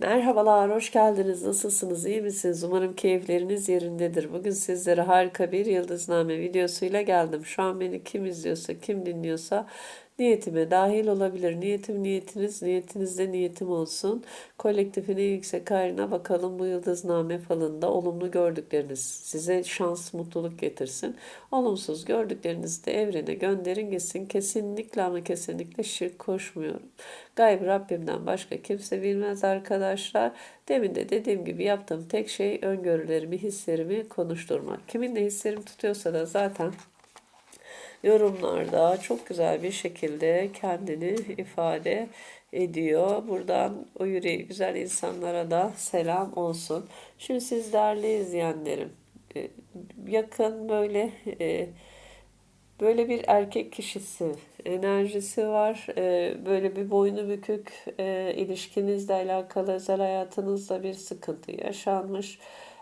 Merhabalar, hoş geldiniz. Nasılsınız, iyi misiniz? Umarım keyifleriniz yerindedir. Bugün sizlere harika bir yıldızname videosuyla geldim. Şu an beni kim izliyorsa, kim dinliyorsa niyetime dahil olabilir. Niyetim niyetiniz, niyetinizde niyetim olsun. Kolektifin en yüksek hayrına bakalım bu yıldızname falında olumlu gördükleriniz size şans, mutluluk getirsin. Olumsuz gördüklerinizi de evrene gönderin gitsin. Kesinlikle ama kesinlikle şirk koşmuyorum. Gayb Rabbimden başka kimse bilmez arkadaşlar. Demin de dediğim gibi yaptığım tek şey öngörülerimi, hislerimi konuşturmak. Kimin ne hislerim tutuyorsa da zaten yorumlarda çok güzel bir şekilde kendini ifade ediyor. Buradan o yüreği güzel insanlara da selam olsun. Şimdi siz değerli izleyenlerim e, yakın böyle e, böyle bir erkek kişisi enerjisi var. E, böyle bir boynu bükük ilişkinizle alakalı özel hayatınızda bir sıkıntı yaşanmış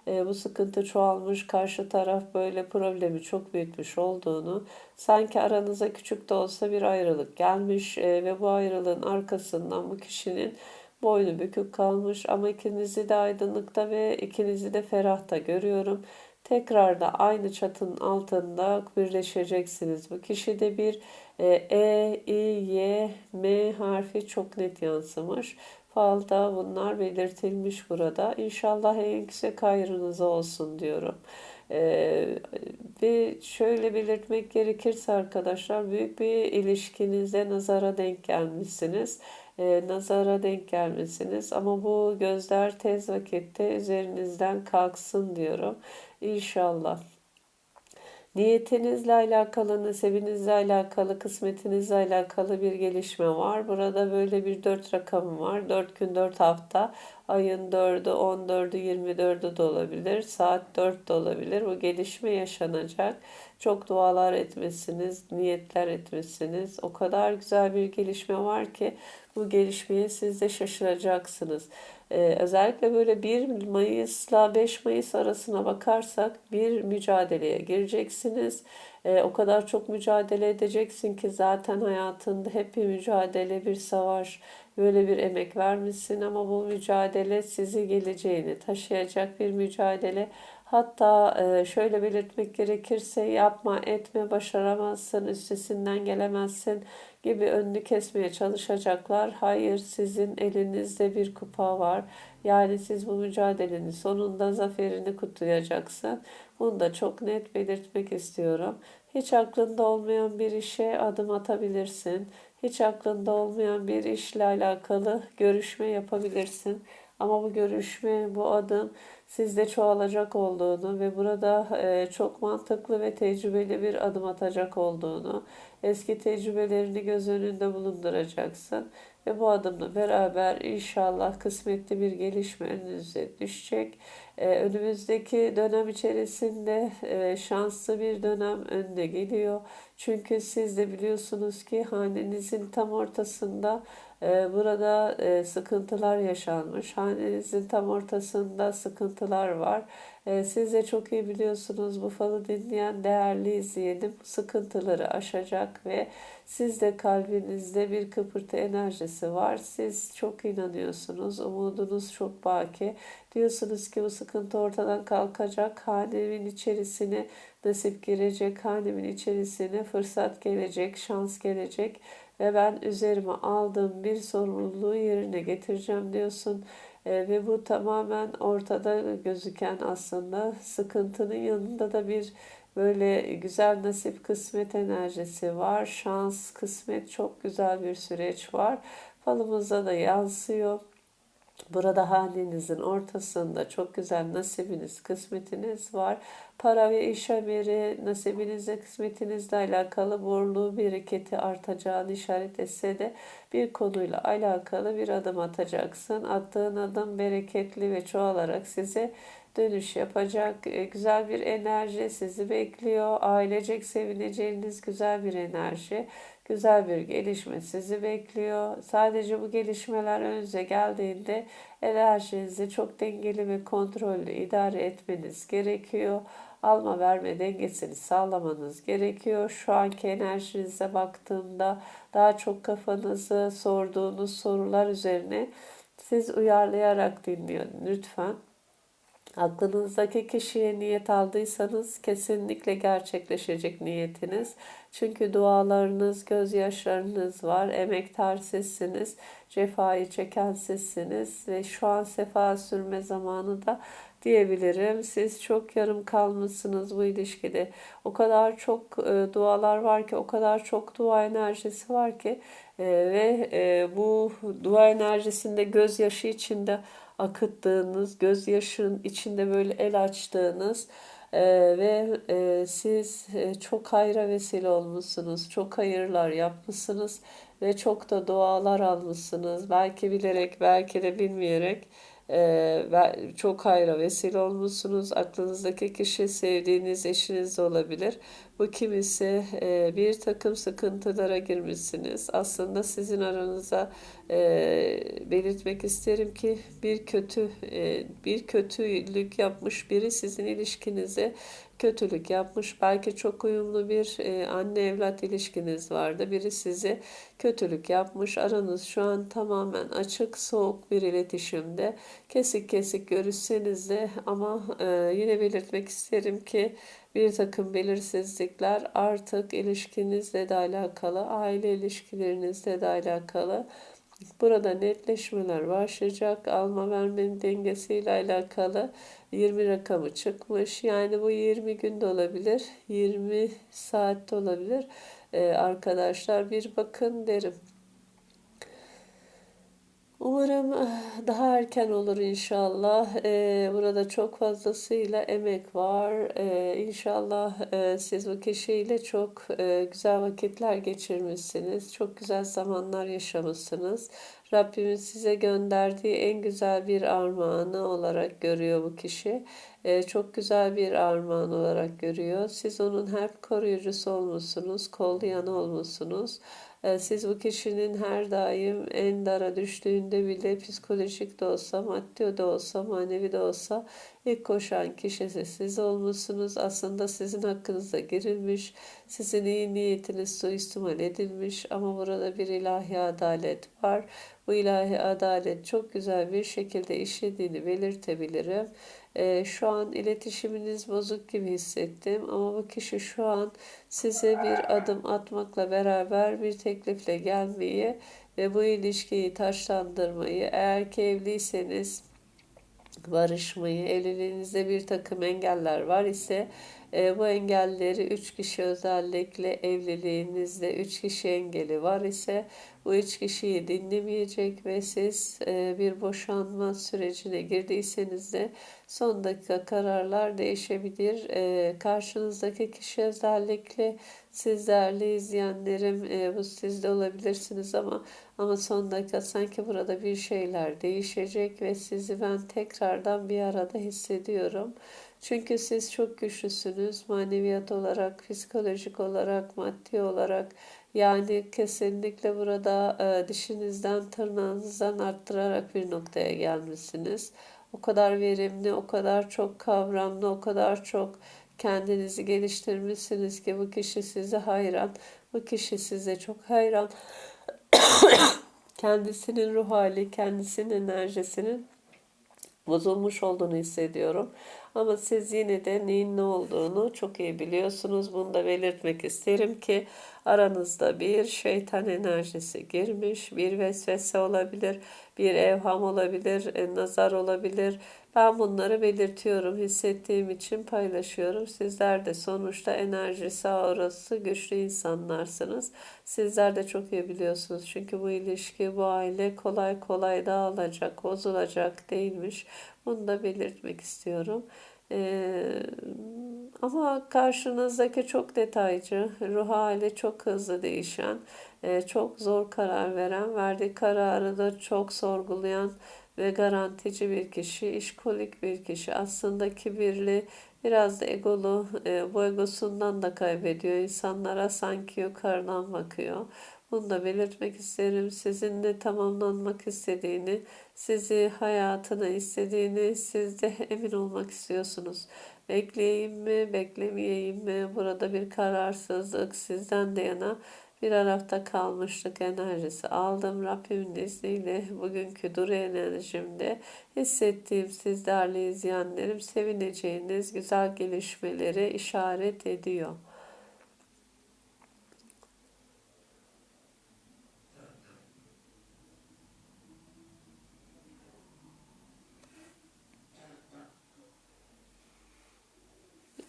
e, bu sıkıntı çoğalmış, karşı taraf böyle problemi çok büyütmüş olduğunu, sanki aranıza küçük de olsa bir ayrılık gelmiş e, ve bu ayrılığın arkasından bu kişinin boynu bükük kalmış ama ikinizi de aydınlıkta ve ikinizi de ferahta görüyorum. Tekrar da aynı çatının altında birleşeceksiniz. Bu kişide bir e, E, I, Y, M harfi çok net yansımış falda bunlar belirtilmiş burada. İnşallah en yüksek hayrınız olsun diyorum. Ee, ve şöyle belirtmek gerekirse arkadaşlar büyük bir ilişkinize nazara denk gelmişsiniz. Ee, nazara denk gelmesiniz ama bu gözler tez vakitte üzerinizden kalksın diyorum. İnşallah. Niyetinizle alakalı, nasibinizle alakalı, kısmetinizle alakalı bir gelişme var. Burada böyle bir dört rakamı var. Dört gün, dört hafta. Ayın dördü, on dördü, yirmi dördü de olabilir. Saat dört de olabilir. Bu gelişme yaşanacak. Çok dualar etmesiniz, niyetler etmesiniz. O kadar güzel bir gelişme var ki bu gelişmeye siz de şaşıracaksınız. Ee, özellikle böyle 1 Mayıs'la 5 Mayıs arasına bakarsak bir mücadeleye gireceksiniz. Ee, o kadar çok mücadele edeceksin ki zaten hayatında hep bir mücadele, bir savaş, böyle bir emek vermişsin ama bu mücadele sizi geleceğini taşıyacak bir mücadele. Hatta e, şöyle belirtmek gerekirse yapma, etme, başaramazsın, üstesinden gelemezsin gibi önünü kesmeye çalışacaklar. Hayır sizin elinizde bir kupa var. Yani siz bu mücadelenin sonunda zaferini kutlayacaksın. Bunu da çok net belirtmek istiyorum. Hiç aklında olmayan bir işe adım atabilirsin. Hiç aklında olmayan bir işle alakalı görüşme yapabilirsin. Ama bu görüşme, bu adım sizde çoğalacak olduğunu ve burada e, çok mantıklı ve tecrübeli bir adım atacak olduğunu, eski tecrübelerini göz önünde bulunduracaksın ve bu adımla beraber inşallah kısmetli bir gelişme önünüze düşecek. Ee, önümüzdeki dönem içerisinde e, şanslı bir dönem önüne geliyor. Çünkü siz de biliyorsunuz ki hanenizin tam ortasında e, burada e, sıkıntılar yaşanmış. Hanenizin tam ortasında sıkıntılar var. E, siz de çok iyi biliyorsunuz bu falı dinleyen değerli izleyenim sıkıntıları aşacak ve siz de kalbinizde bir kıpırtı enerjisi var. Siz çok inanıyorsunuz. Umudunuz çok baki. Diyorsunuz ki bu sıkıntı ortadan kalkacak. Hanemin içerisine nasip girecek. Hanemin içerisine fırsat gelecek, şans gelecek ve ben üzerime aldığım bir sorumluluğu yerine getireceğim diyorsun. E, ve bu tamamen ortada gözüken aslında sıkıntının yanında da bir böyle güzel nasip kısmet enerjisi var. Şans, kısmet çok güzel bir süreç var. Falımızda da yansıyor. Burada halinizin ortasında çok güzel nasibiniz, kısmetiniz var. Para ve iş haberi nasibinizle, kısmetinizle alakalı borluğu, bereketi artacağını işaret etse de bir konuyla alakalı bir adım atacaksın. Attığın adım bereketli ve çoğalarak size dönüş yapacak. E, güzel bir enerji sizi bekliyor. Ailecek sevineceğiniz güzel bir enerji. Güzel bir gelişme sizi bekliyor. Sadece bu gelişmeler önünüze geldiğinde enerjinizi çok dengeli ve kontrollü idare etmeniz gerekiyor. Alma verme dengesini sağlamanız gerekiyor. Şu anki enerjinize baktığımda daha çok kafanızı sorduğunuz sorular üzerine Siz uyarlayarak dinleyin lütfen. Aklınızdaki kişiye niyet aldıysanız kesinlikle gerçekleşecek niyetiniz. Çünkü dualarınız, gözyaşlarınız var. Emektar sizsiniz. Cefayı çeken sizsiniz. Ve şu an sefa sürme zamanı da diyebilirim. Siz çok yarım kalmışsınız bu ilişkide. O kadar çok e, dualar var ki, o kadar çok dua enerjisi var ki e, ve e, bu dua enerjisinde gözyaşı içinde akıttığınız, gözyaşın içinde böyle el açtığınız e, ve e, siz e, çok hayra vesile olmuşsunuz, çok hayırlar yapmışsınız ve çok da dualar almışsınız. Belki bilerek, belki de bilmeyerek e, çok hayra vesile olmuşsunuz. Aklınızdaki kişi sevdiğiniz eşiniz de olabilir. Bu kimisi e, bir takım sıkıntılara girmişsiniz. Aslında sizin aranıza e, belirtmek isterim ki bir kötü e, bir kötülük yapmış biri sizin ilişkinize kötülük yapmış. Belki çok uyumlu bir e, anne evlat ilişkiniz vardı. Biri sizi kötülük yapmış. Aranız şu an tamamen açık, soğuk bir iletişimde. Kesik kesik görüşseniz de ama e, yine belirtmek isterim ki bir takım belirsizlikler artık ilişkinizle de alakalı, aile ilişkilerinizle de alakalı. Burada netleşmeler başlayacak. Alma vermenin dengesiyle alakalı 20 rakamı çıkmış. Yani bu 20 günde olabilir, 20 saatte olabilir. Ee, arkadaşlar bir bakın derim. Umarım eh, daha erken olur inşallah. Ee, burada çok fazlasıyla emek var. Ee, inşallah siz bu kişiyle çok güzel vakitler geçirmişsiniz. Çok güzel zamanlar yaşamışsınız. Rabbimin size gönderdiği en güzel bir armağanı olarak görüyor bu kişi. Ee, çok güzel bir armağan olarak görüyor. Siz onun hep koruyucusu olmuşsunuz, kollayanı olmuşsunuz. Ee, siz bu kişinin her daim en dara düştüğünde bile psikolojik de olsa, maddi de olsa, manevi de olsa ilk koşan kişisi siz olmuşsunuz. Aslında sizin hakkınızda girilmiş, sizin iyi niyetiniz suistimal edilmiş ama burada bir ilahi adalet var. Bu ilahi adalet çok güzel bir şekilde işlediğini belirtebilirim. Ee, şu an iletişiminiz bozuk gibi hissettim ama bu kişi şu an size bir adım atmakla beraber bir teklifle gelmeyi ve bu ilişkiyi taşlandırmayı eğer ki evliyseniz barışmayı, evliliğinizde bir takım engeller var ise e, bu engelleri üç kişi özellikle evliliğinizde üç kişi engeli var ise bu üç kişiyi dinlemeyecek ve siz e, bir boşanma sürecine girdiyseniz de son dakika kararlar değişebilir. E, karşınızdaki kişi özellikle siz değerli izleyenlerim e, bu siz de olabilirsiniz ama ama son dakika sanki burada bir şeyler değişecek ve sizi ben tekrardan bir arada hissediyorum. Çünkü siz çok güçlüsünüz maneviyat olarak, psikolojik olarak, maddi olarak. Yani kesinlikle burada e, dişinizden, tırnağınızdan arttırarak bir noktaya gelmişsiniz. O kadar verimli, o kadar çok kavramlı, o kadar çok kendinizi geliştirmişsiniz ki bu kişi size hayran. Bu kişi size çok hayran. kendisinin ruh hali, kendisinin enerjisinin bozulmuş olduğunu hissediyorum. Ama siz yine de neyin ne olduğunu çok iyi biliyorsunuz. Bunu da belirtmek isterim ki aranızda bir şeytan enerjisi girmiş, bir vesvese olabilir, bir evham olabilir, e, nazar olabilir. Ben bunları belirtiyorum, hissettiğim için paylaşıyorum. Sizler de sonuçta enerjisi, aurası güçlü insanlarsınız. Sizler de çok iyi biliyorsunuz. Çünkü bu ilişki, bu aile kolay kolay dağılacak, bozulacak değilmiş. Bunu da belirtmek istiyorum. Ee, ama karşınızdaki çok detaycı, ruh hali çok hızlı değişen, e, çok zor karar veren, verdiği kararı da çok sorgulayan ve garantici bir kişi, işkolik bir kişi. Aslında kibirli, biraz da egolu, e, bu egosundan da kaybediyor. İnsanlara sanki yukarıdan bakıyor. Bunu da belirtmek isterim. Sizinle tamamlanmak istediğini, sizi hayatına istediğini siz de emin olmak istiyorsunuz. Bekleyeyim mi, beklemeyeyim mi? Burada bir kararsızlık sizden de yana bir arafta kalmışlık enerjisi aldım. Rabbimin izniyle bugünkü duru enerjimde hissettiğim siz değerli izleyenlerim sevineceğiniz güzel gelişmeleri işaret ediyor.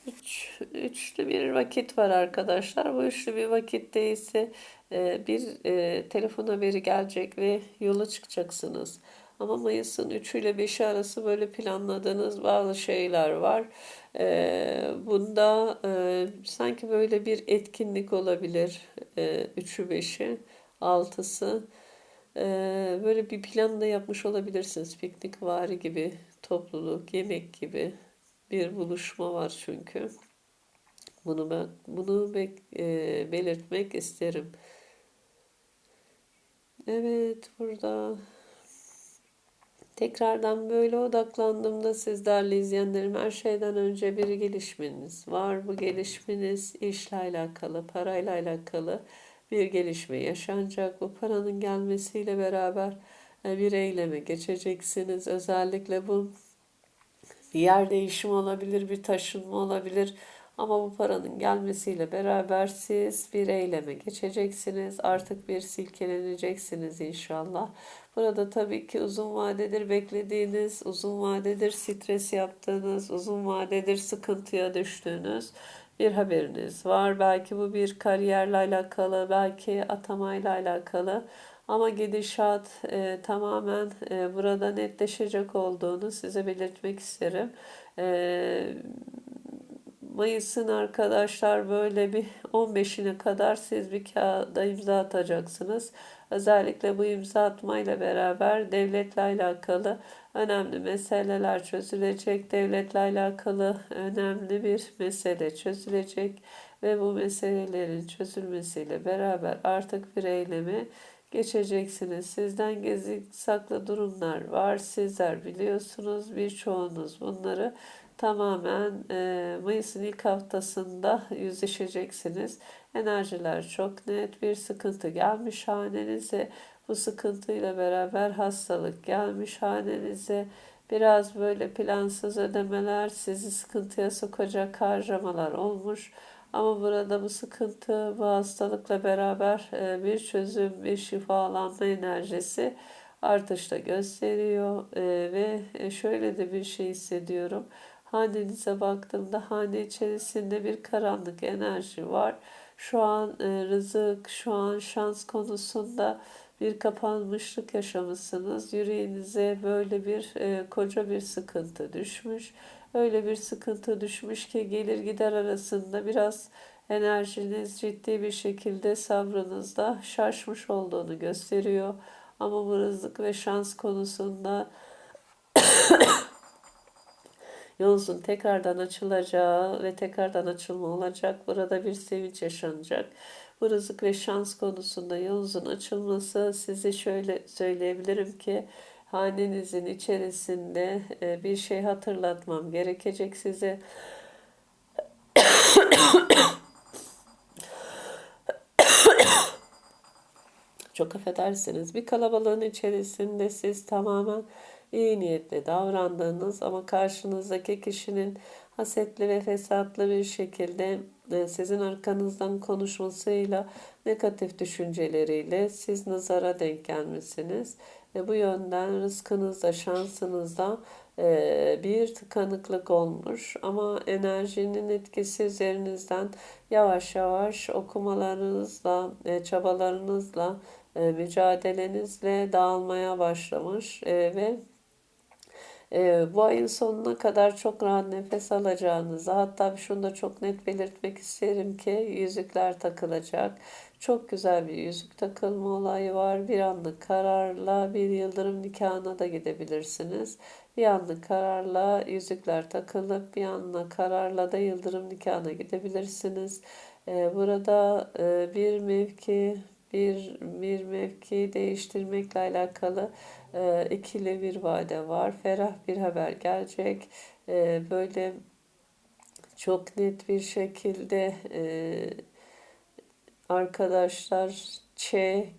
Üç, üçlü bir vakit var arkadaşlar. Bu üçlü bir vakitte ise e, bir e, telefon haberi gelecek ve yola çıkacaksınız. Ama Mayıs'ın 3 ile 5'i arası böyle planladığınız bazı şeyler var. E, bunda sanki böyle bir etkinlik olabilir. E, 3'ü 5'i, 6'sı. E, böyle bir plan da yapmış olabilirsiniz. Piknik vari gibi, topluluk, yemek gibi bir buluşma var çünkü. Bunu ben bunu bek, e, belirtmek isterim. Evet burada tekrardan böyle odaklandığımda sizlerle izleyenlerim her şeyden önce bir gelişmeniz var. Bu gelişmeniz işle alakalı, parayla alakalı bir gelişme yaşanacak. Bu paranın gelmesiyle beraber e, bir eyleme geçeceksiniz. Özellikle bu yer değişimi olabilir, bir taşınma olabilir. Ama bu paranın gelmesiyle beraber siz bir eyleme geçeceksiniz. Artık bir silkeleneceksiniz inşallah. Burada tabii ki uzun vadedir beklediğiniz, uzun vadedir stres yaptığınız, uzun vadedir sıkıntıya düştüğünüz bir haberiniz var. Belki bu bir kariyerle alakalı, belki atamayla alakalı. Ama gidişat e, tamamen e, burada netleşecek olduğunu size belirtmek isterim. E, Mayıs'ın arkadaşlar böyle bir 15'ine kadar siz bir kağıda imza atacaksınız. Özellikle bu imza atmayla beraber devletle alakalı önemli meseleler çözülecek. Devletle alakalı önemli bir mesele çözülecek ve bu meselelerin çözülmesiyle beraber artık bir eyleme geçeceksiniz. Sizden gizli saklı durumlar var. Sizler biliyorsunuz birçoğunuz bunları tamamen e, Mayıs'ın ilk haftasında yüzleşeceksiniz. Enerjiler çok net bir sıkıntı gelmiş hanenize. Bu sıkıntıyla beraber hastalık gelmiş hanenize. Biraz böyle plansız ödemeler sizi sıkıntıya sokacak harcamalar olmuş. Ama burada bu sıkıntı, bu hastalıkla beraber e, bir çözüm, bir şifalanma enerjisi artışta gösteriyor. E, ve e, şöyle de bir şey hissediyorum. Hanenize baktığımda hane içerisinde bir karanlık enerji var. Şu an rızık, şu an şans konusunda bir kapanmışlık yaşamışsınız. Yüreğinize böyle bir koca bir sıkıntı düşmüş öyle bir sıkıntı düşmüş ki gelir gider arasında biraz enerjiniz ciddi bir şekilde sabrınızda şaşmış olduğunu gösteriyor. Ama bu rızık ve şans konusunda yolunuzun tekrardan açılacağı ve tekrardan açılma olacak. Burada bir sevinç yaşanacak. Bu rızık ve şans konusunda yolunuzun açılması size şöyle söyleyebilirim ki hanenizin içerisinde e, bir şey hatırlatmam gerekecek size. Çok affedersiniz. Bir kalabalığın içerisinde siz tamamen iyi niyetli davrandığınız ama karşınızdaki kişinin hasetli ve fesatlı bir şekilde e, sizin arkanızdan konuşmasıyla negatif düşünceleriyle siz nazara denk gelmişsiniz. Ve bu yönden rızkınızda, şansınızda e, bir tıkanıklık olmuş ama enerjinin etkisi üzerinizden yavaş yavaş okumalarınızla, e, çabalarınızla, mücadelenizle dağılmaya başlamış ve bu ayın sonuna kadar çok rahat nefes alacağınızı hatta şunu da çok net belirtmek isterim ki yüzükler takılacak. Çok güzel bir yüzük takılma olayı var. Bir anlık kararla bir yıldırım nikahına da gidebilirsiniz. Bir anlık kararla yüzükler takılıp bir anlık kararla da yıldırım nikahına gidebilirsiniz. Ee, burada e, bir mevki bir bir mevki değiştirmekle alakalı e, ikili bir vade var. Ferah bir haber gelecek. E, böyle çok net bir şekilde arkadaşlar Ç,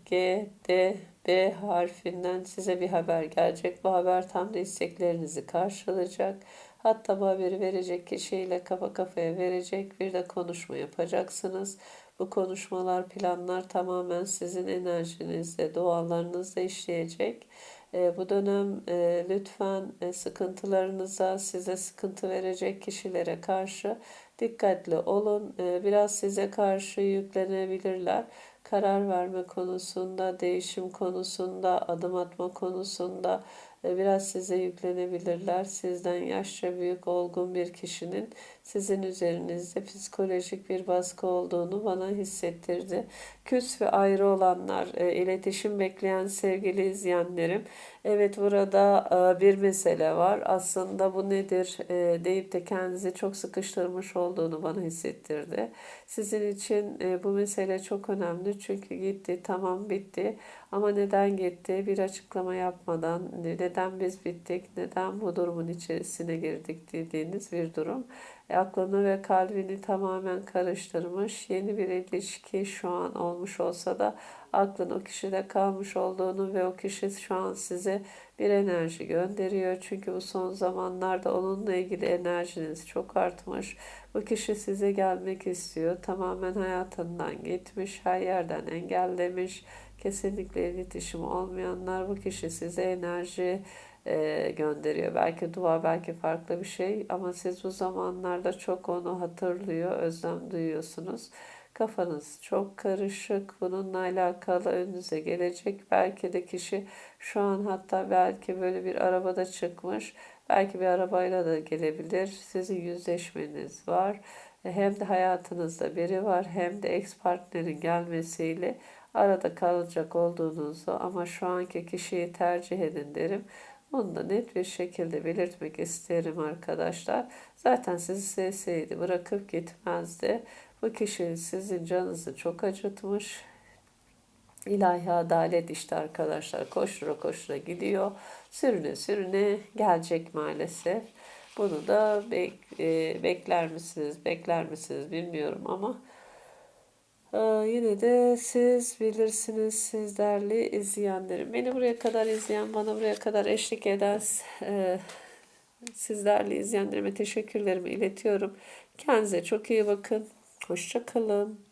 G, D, B harfinden size bir haber gelecek. Bu haber tam da isteklerinizi karşılayacak. Hatta bu haberi verecek kişiyle kafa kafaya verecek bir de konuşma yapacaksınız. Bu konuşmalar, planlar tamamen sizin enerjinizde, dualarınızda işleyecek. E, bu dönem e, lütfen e, sıkıntılarınıza, size sıkıntı verecek kişilere karşı dikkatli olun. E, biraz size karşı yüklenebilirler. Karar verme konusunda, değişim konusunda, adım atma konusunda biraz size yüklenebilirler. Sizden yaşça büyük, olgun bir kişinin sizin üzerinizde psikolojik bir baskı olduğunu bana hissettirdi. Küs ve ayrı olanlar, e, iletişim bekleyen sevgili izleyenlerim, evet burada e, bir mesele var. Aslında bu nedir e, deyip de kendinizi çok sıkıştırmış olduğunu bana hissettirdi. Sizin için bu mesele çok önemli çünkü gitti, tamam bitti ama neden gitti bir açıklama yapmadan, neden biz bittik, neden bu durumun içerisine girdik dediğiniz bir durum e, aklını ve kalbini tamamen karıştırmış. Yeni bir ilişki şu an olmuş olsa da aklın o kişide kalmış olduğunu ve o kişi şu an size bir enerji gönderiyor. Çünkü bu son zamanlarda onunla ilgili enerjiniz çok artmış. Bu kişi size gelmek istiyor. Tamamen hayatından gitmiş, her yerden engellemiş. Kesinlikle iletişim olmayanlar bu kişi size enerji e, gönderiyor. Belki dua, belki farklı bir şey ama siz bu zamanlarda çok onu hatırlıyor, özlem duyuyorsunuz. Kafanız çok karışık. Bununla alakalı önünüze gelecek. Belki de kişi şu an hatta belki böyle bir arabada çıkmış. Belki bir arabayla da gelebilir. Sizin yüzleşmeniz var. Hem de hayatınızda biri var hem de ex partnerin gelmesiyle arada kalacak olduğunuzu ama şu anki kişiyi tercih edin derim. Onu da net bir şekilde belirtmek isterim arkadaşlar. Zaten sizi sevseydi bırakıp gitmezdi. Bu kişi sizin canınızı çok acıtmış. İlahi adalet işte arkadaşlar koştura koştura gidiyor. Sürüne sürüne gelecek maalesef. Bunu da bek, e, bekler misiniz, bekler misiniz bilmiyorum ama ee, yine de siz bilirsiniz siz değerli izleyenlerim. Beni buraya kadar izleyen, bana buraya kadar eşlik eden e, siz değerli izleyenlerime teşekkürlerimi iletiyorum. Kendinize çok iyi bakın. Hoşça kalın.